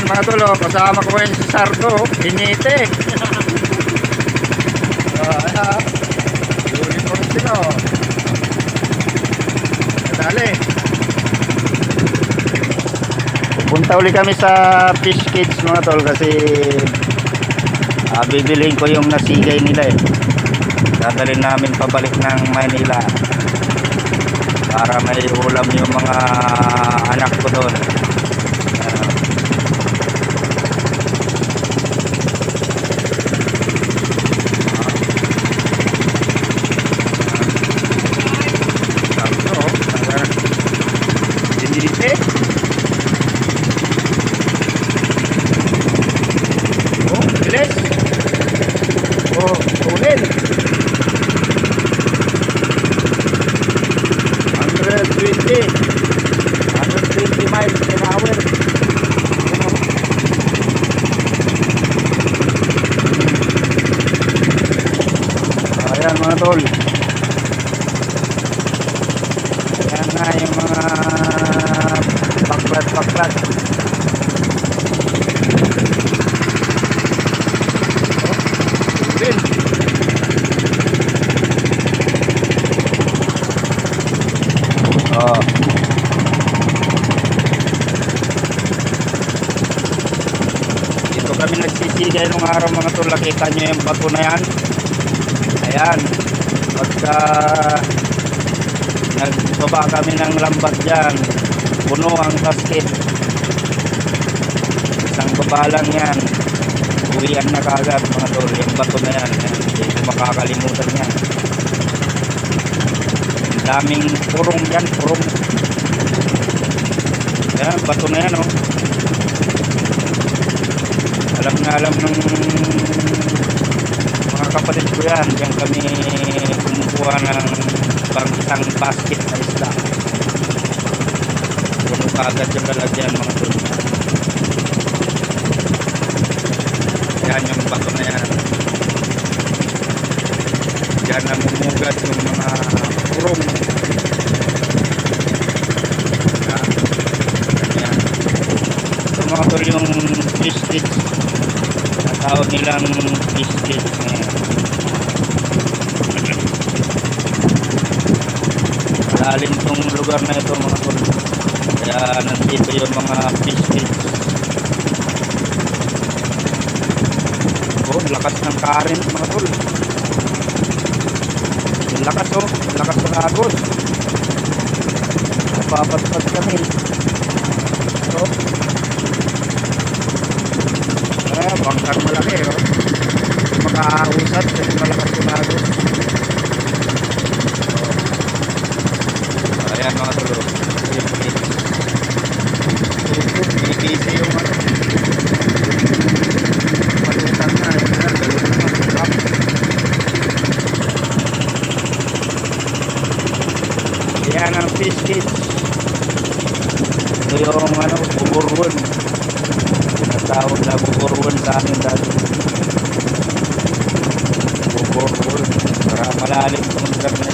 Ayan mga tol, oh, kasama ko ngayon si Sardo, Hinite. oh, ayan. Uniform sila, oh. Kadali. Punta uli kami sa Fish Kids mga tol kasi ah, bibilhin ko yung nasigay nila eh. Dadalhin namin pabalik ng Maynila para may ulam yung mga anak ko doon. 120. 120 miles per hour. Ayan mga tol. Ayan na yung mga baklat-baklat. Oh, kami nagsisigay nung araw mga tol. Nakita nyo yung bato na yan. Ayan. Pagka nagbaba kami ng lambat dyan, puno ang basket. Isang baba lang yan. Uwian na kagad mga tol. Yung bato na yan. Hindi ko makakalimutan yan. Daming purong yan. Purong. Ayan, bato na yan oh. Alam ng mga kapatid ko yan. Diyan kami kumukuha ng isang basket na isda. Puno kagad yung lalagyan mga tol. Yan yung bato na yan. Diyan namumugat yung mga. Yan. Ganyan. Ito mga tol yung fish sticks. Tawag nilang fish sticks. Ayan. Malalim tong lugar na ito mga tol. Kaya nandito yung mga sticks. Oh, lakas ng current mga. Yung lakas oh, lakas ng agos. Napapatpat kami. Oh. Bangkar malaki oh. Makausat kasi malakas yung agos. Oh. Ayan mga. Tutok, binibisi yung ano. Palutan na. Ayan, dalawang masarap. Yan ang fish kids. Ito yung ano. Amin dati. Buburwon. Para malalim sa lugar na